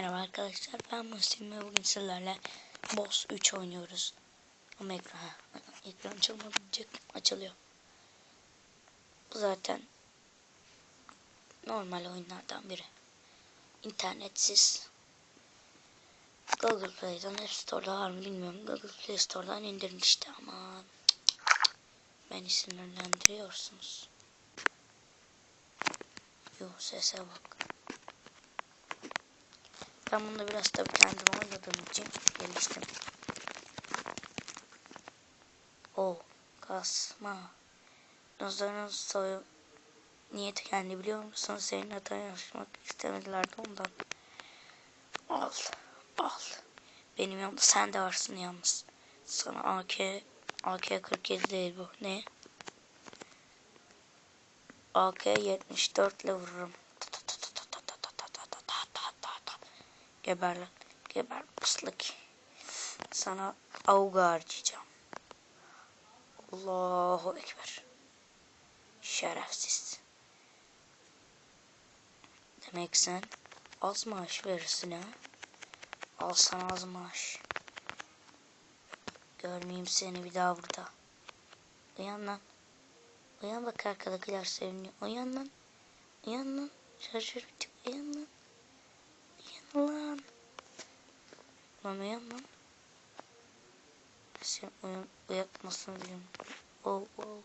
Merhaba arkadaşlar ben Muhsin ve bugün sizlerle Boss 3 oynuyoruz. Ama ekran, ekran açılmadı açılıyor. Bu zaten normal oyunlardan biri. İnternetsiz. Google Play'den App Store'da var mı bilmiyorum. Google Play Store'dan indirmişti ama beni sinirlendiriyorsunuz. Yo sese bak. Ben bunu biraz tabii kendim oynadığım için geliştim. O kasma. Nazarın soyu niyeti kendi biliyor musun? Senin hataya yaşamak istemediler de ondan. Al. Al. Benim yanımda sen de varsın yalnız. Sana AK AK-47 değil bu. Ne? AK-74 ile vururum. Geber lan. Geber ıslık. Sana avga harcayacağım. Allahu Ekber. Şerefsiz. Demek sen az maaş verirsin ha? Al sana az maaş. Görmeyeyim seni bir daha burada. Uyan lan. Uyan bak arkadakiler seviniyor. Uyan lan. Uyan lan. Şarjör bitiyor. Uyan lan. Lan. Lan uyan lan. Sen uyan, uyatmasını biliyorum. Oh oh.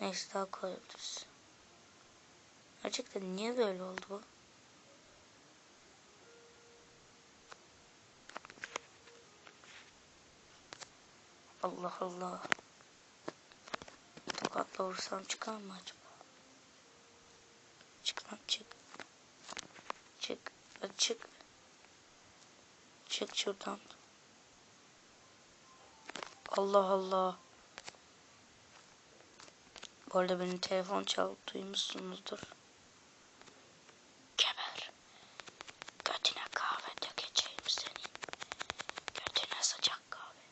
Neyse daha koyabiliriz. Gerçekten niye böyle oldu bu? Allah Allah. Tokatla vursam çıkar mı acaba? Çık lan çık. Çık. Çık. Şuradan. Allah Allah. Bu arada benim telefon çalıp duymuşsunuzdur. Geber. Götüne kahve dökeceğim senin. Götüne sıcak kahve.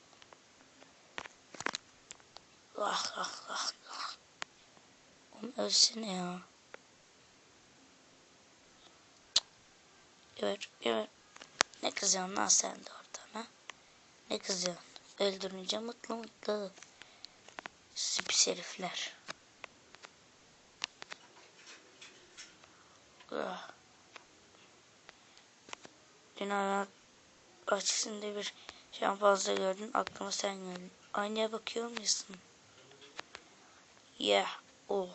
Ah ah ah ah. Oğlum ölsene ya. Geber geber. Ne kızıyorsun lan sen de oradan ha? Ne kızıyorsun? Öldürünce mutlu mutlu. Siz herifler. Ah. Dün hayat bahçesinde bir şempanze gördün. Aklıma sen geldin. Aynaya bakıyor musun? Yeah. Oh.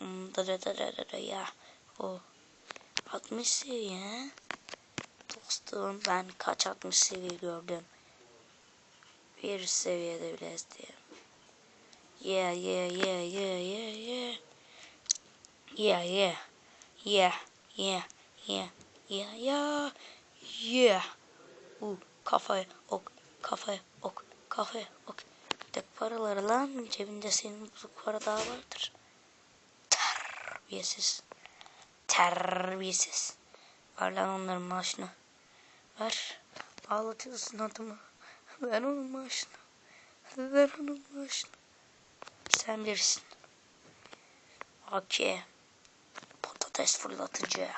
Da da da da da da yeah. Oh. 60 seviye. Dostum ben kaç 60 seviye gördüm. Bir seviyede bile diye. Yeah yeah yeah yeah yeah yeah. Yeah yeah. Yeah yeah yeah yeah yeah. Yeah. Uh, kafaya ok kafaya ok kafaya ok. Tek paraları lan cebinde senin bozuk para daha vardır. Terbiyesiz. Terbiyesiz. Ver lan onların maaşını. Ver. Ağlatıyorsun adamı. Ver onun maaşını. Ver onun maaşını. Sen bilirsin. Okey. Patates fırlatıcı.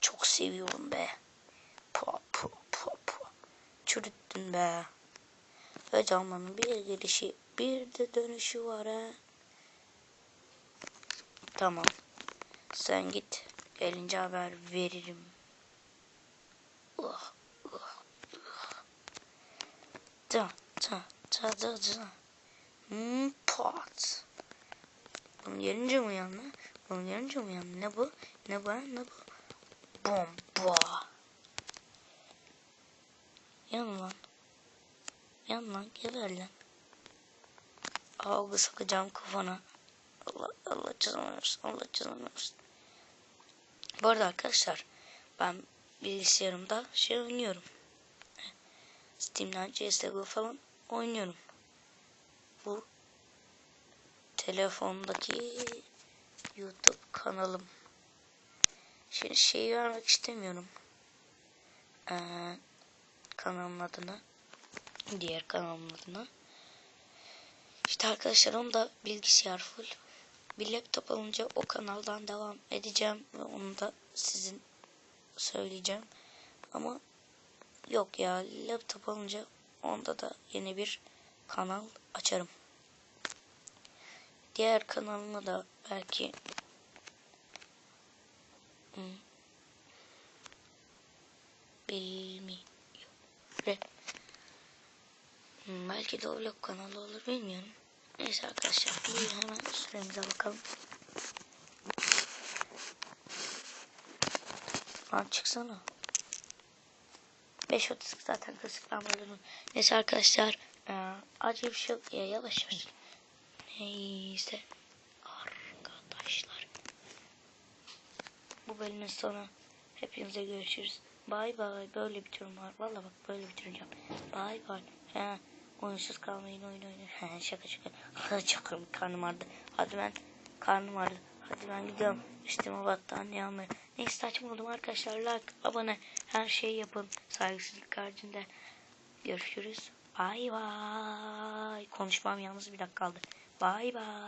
Çok seviyorum be. Pua pua pua. Çürüttün be. Öcamanın bir gelişi bir de dönüşü var ha. Tamam. Sen git. Gelince haber veririm. Uh, uh, uh. Da, da, da, da, da. Hmm, pot. Bunun gelince mi uyandı? Bunun gelince mi uyandı? Ne bu? Ne bu? Ne bu? Bomba. Yan lan. Yan lan. Geber lan. Algı sakacağım kafana. Allah Allah cezanı versin. Allah cezanı versin. Bu arada arkadaşlar ben bilgisayarımda şey oynuyorum. Steam'den CSGO falan oynuyorum. Bu telefondaki YouTube kanalım. Şimdi şeyi vermek istemiyorum. Ee, kanalın adını. Diğer kanalın adını. İşte arkadaşlar onda bilgisayar full. Bir laptop alınca o kanaldan devam edeceğim ve onu da sizin söyleyeceğim. Ama yok ya laptop alınca onda da yeni bir kanal açarım. Diğer kanalımı da belki hmm, bilmiyorum. Belki de vlog kanalı olur bilmiyorum. Neyse arkadaşlar bir hemen süremize bakalım. Lan çıksana. 5.30 zaten kısıklanmadan. Neyse arkadaşlar. Ee, acil bir şey yok ya yavaş yavaş. Neyse. Arkadaşlar. Bu bölümün sonu. Hepinize görüşürüz. Bay bay. Böyle bitiriyorum. Valla bak böyle bitireceğim. Bay bay. He. Oyunsuz kalmayın oyun oyun. He, şaka şaka. Hadi karnım ağrıdı. Hadi ben karnım ağrıdı. Hadi ben gidiyorum. Üstüme battaniye almaya. Neyse saçmaladım arkadaşlar. Like, abone her şeyi yapın. Saygısızlık haricinde. Görüşürüz. Bay bay. Konuşmam yalnız bir dakika kaldı. Bay bay.